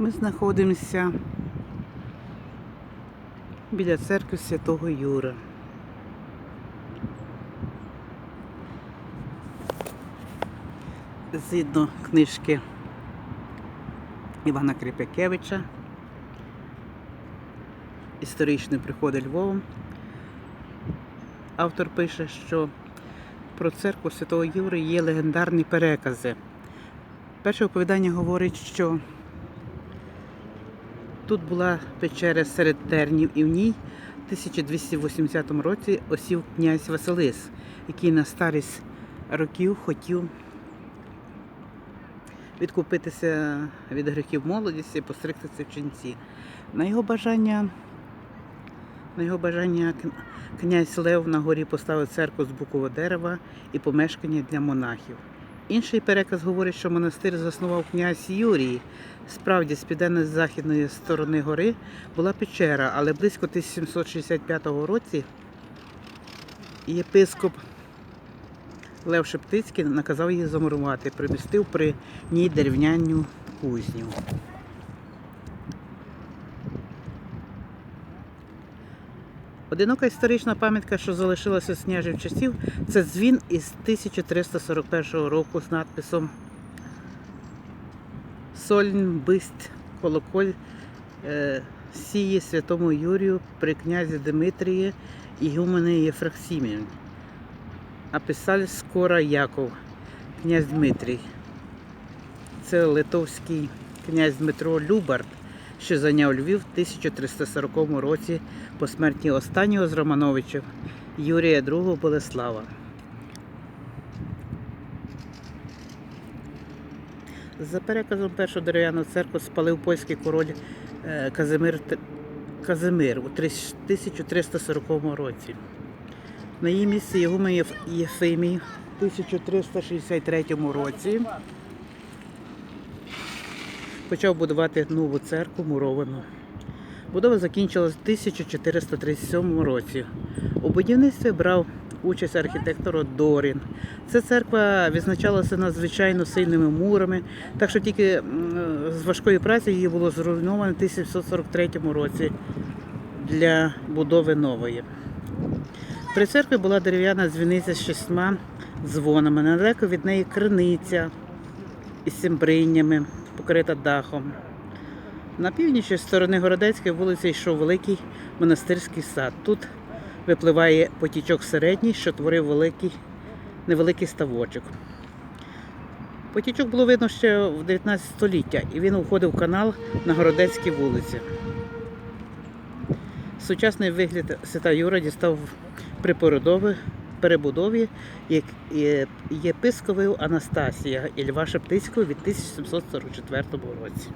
Ми знаходимося біля церкви Святого Юра. Згідно книжки Івана Крипякевича Історичні приходи Львовом. Автор пише, що про церкву Святого Юри є легендарні перекази. Перше оповідання говорить, що тут була печера серед тернів, і в ній в 1280 році осів князь Василис, який на старість років хотів відкупитися від гріхів молодості і постригтися в ченці. На його бажання, на його бажання князь Лев на горі поставив церкву з букового дерева і помешкання для монахів. Інший переказ говорить, що монастир заснував князь Юрій. Справді, з південно-західної сторони гори була печера, але близько 1765 році єпископ Лев Шептицький наказав її замурувати, примістив при ній дерев'яну кузню. Одинока історична пам'ятка, що залишилася з княжих часів, це дзвін із 1341 року з надписом Сольн бисть колоколь е, сіє святому Юрію при князі Дмитрії Ігумени Єфраксімі. А писаль скоро Яков, князь Дмитрій. Це литовський князь Дмитро Любард, що зайняв Львів в 1340 році по смерті останнього з Романовичів Юрія II Болеслава. За переказом першу дерев'яну церкву спалив польський король е, Казимир, Казимир у 1340 році. На її місці Єф- Єфимій в 1363 році почав будувати нову церкву муровану. Будова закінчилась в 1437 році. У будівництві брав участь архітектор Дорін. Ця церква відзначалася надзвичайно сильними мурами, так що тільки з важкої праці її було зруйновано в 1743 році для будови нової. При церкві була дерев'яна дзвіниця з шістьма дзвонами. Недалеко від неї криниця із цимбриннями, покрита дахом. На північі з сторони Городецької вулиці йшов великий монастирський сад. Тут випливає потічок середній, що творив великий, невеликий ставочок. Потічок було видно ще в 19 століття, і він уходив в канал на Городецькій вулиці. Сучасний вигляд свята Юра дістав при перебудові, єпископів Анастасія і Льва Шептицького від 1744 році.